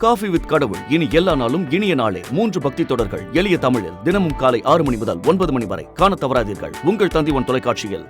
Coffee with கடவுள். இனி எல்லா நாளும் இனிய நாளே. மூன்று பக்தி தொடர்கள். எளிய தமிழில் தினமும் காலை ஆறு மணி முதல் ஒன்பது மணி வரை. காண தவறாதீர்கள். உங்கள் தந்தி ஒன் தொலைக்காட்சியில்.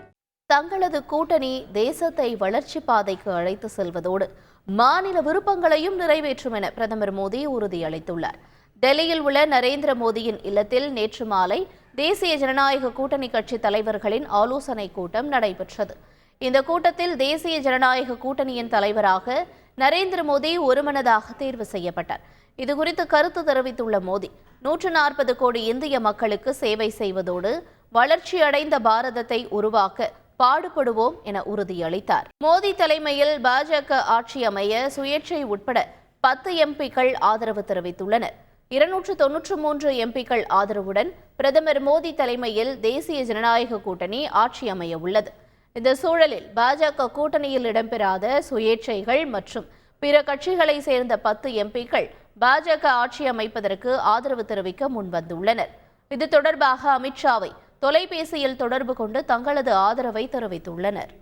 தங்களது கூட்டணி தேசத்தை வளர்ச்சி பாதைக்கு அழைத்து செல்வதோடு மாநில விருப்பங்களையும் நிறைவேற்றும் என பிரதமர் மோடி உறுதியளித்துள்ளார். டெல்லியில் உள்ள நரேந்திர மோடியின் இல்லத்தில் நேற்று மாலை தேசிய ஜனநாயக கூட்டணி கட்சி தலைவர்களின் ஆலோசனை கூட்டம் நடைபெற்றது. இந்த கூட்டத்தில் தேசிய ஜனநாயக கூட்டணியின் தலைவராக நரேந்திர மோடி ஒருமனதாக தேர்வு செய்யப்பட்டார். இதுகுறித்து கருத்து தெரிவித்துள்ள மோடி நூற்று நாற்பது கோடி இந்திய மக்களுக்கு சேவை செய்வதோடு வளர்ச்சியடைந்த பாரதத்தை உருவாக்க பாடுபடுவோம் என உறுதியளித்தார். மோடி தலைமையில் பாஜக ஆட்சி அமைய சுயேட்சை உட்பட பத்து எம்பிக்கள் ஆதரவு தெரிவித்துள்ளனர். இருநூற்று தொன்னூற்று மூன்று எம்பிக்கள் ஆதரவுடன் பிரதமர் மோடி தலைமையில் தேசிய ஜனநாயக கூட்டணி ஆட்சி அமைய உள்ளது. இந்த சூழலில் பாஜக கூட்டணியில் இடம்பெறாத சுயேட்சைகள் மற்றும் பிற கட்சிகளை சேர்ந்த பத்து எம்பிக்கள் பாஜக ஆட்சி அமைப்பதற்கு ஆதரவு தெரிவிக்க முன்வந்துள்ளனர். இது தொடர்பாக அமித்ஷாவை தொலைபேசியில் தொடர்பு கொண்டு தங்களது ஆதரவை தெரிவித்துள்ளனர்.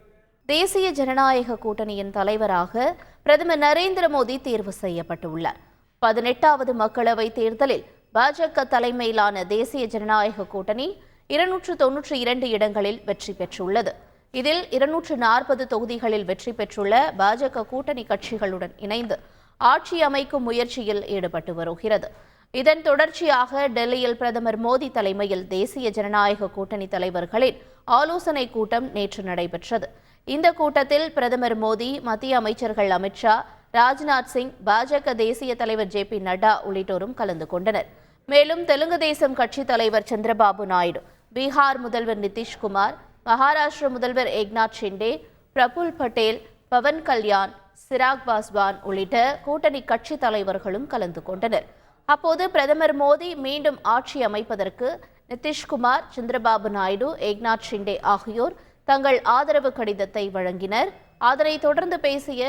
தேசிய ஜனநாயக கூட்டணியின் தலைவராக பிரதமர் நரேந்திர மோடி தேர்வு செய்யப்பட்டுள்ளார். பதினெட்டாவது மக்களவைத் தேர்தலில் பாஜக தலைமையிலான தேசிய ஜனநாயக கூட்டணி இருநூற்று தொன்னூற்றி இரண்டு இடங்களில் வெற்றி பெற்றுள்ளது. இதில் இருநூற்று நாற்பது தொகுதிகளில் வெற்றி பெற்றுள்ள பாஜக கூட்டணி கட்சிகளுடன் இணைந்து ஆட்சி அமைக்கும் முயற்சியில் ஈடுபட்டு வருகிறது. இதன் தொடர்ச்சியாக டெல்லியில் பிரதமர் மோடி தலைமையில் தேசிய ஜனநாயக கூட்டணி தலைவர்களின் ஆலோசனைக் கூட்டம் நேற்று நடைபெற்றது. இந்த கூட்டத்தில் பிரதமர் மோடி மத்திய அமைச்சர்கள் அமித்ஷா ராஜ்நாத் சிங் பாஜக தேசிய தலைவர் ஜே பி நட்டா உள்ளிட்டோரும் கலந்து கொண்டனர். மேலும் தெலுங்கு தேசம் கட்சித் தலைவர் சந்திரபாபு நாயுடு பீகார் முதல்வர் நிதிஷ்குமார் மகாராஷ்டிர முதல்வர் ஏக்நாத் ஷிண்டே பிரபுல் பட்டேல் பவன் கல்யாண் சிராக் பாஸ்வான் உள்ளிட்ட கூட்டணி கட்சி தலைவர்களும் கலந்து கொண்டனர். அப்போது பிரதமர் மோடி மீண்டும் ஆட்சி அமைப்பதற்கு நிதிஷ்குமார் சந்திரபாபு நாயுடு ஏக்நாத் ஷிண்டே ஆகியோர் தங்கள் ஆதரவு கடிதத்தை வழங்கினர். அதனைத் தொடர்ந்து பேசிய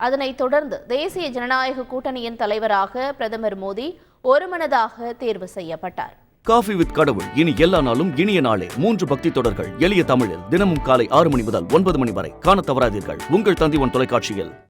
அதனைத் தொடர்ந்து தேசிய ஜனநாயக கூட்டணியின் தலைவராக பிரதமர் மோடி ஒருமனதாக தேர்வு செய்யப்பட்டார். காஃபி வித் கடவுள். இனி எல்லா நாளும் இனிய நாளே. மூன்று பக்தி தொடர்கள். எளிய தமிழில் தினமும் காலை ஆறு மணி முதல் ஒன்பது மணி வரை. காண தவறாதீர்கள். உங்கள் தந்திவன் தொலைக்காட்சியில்.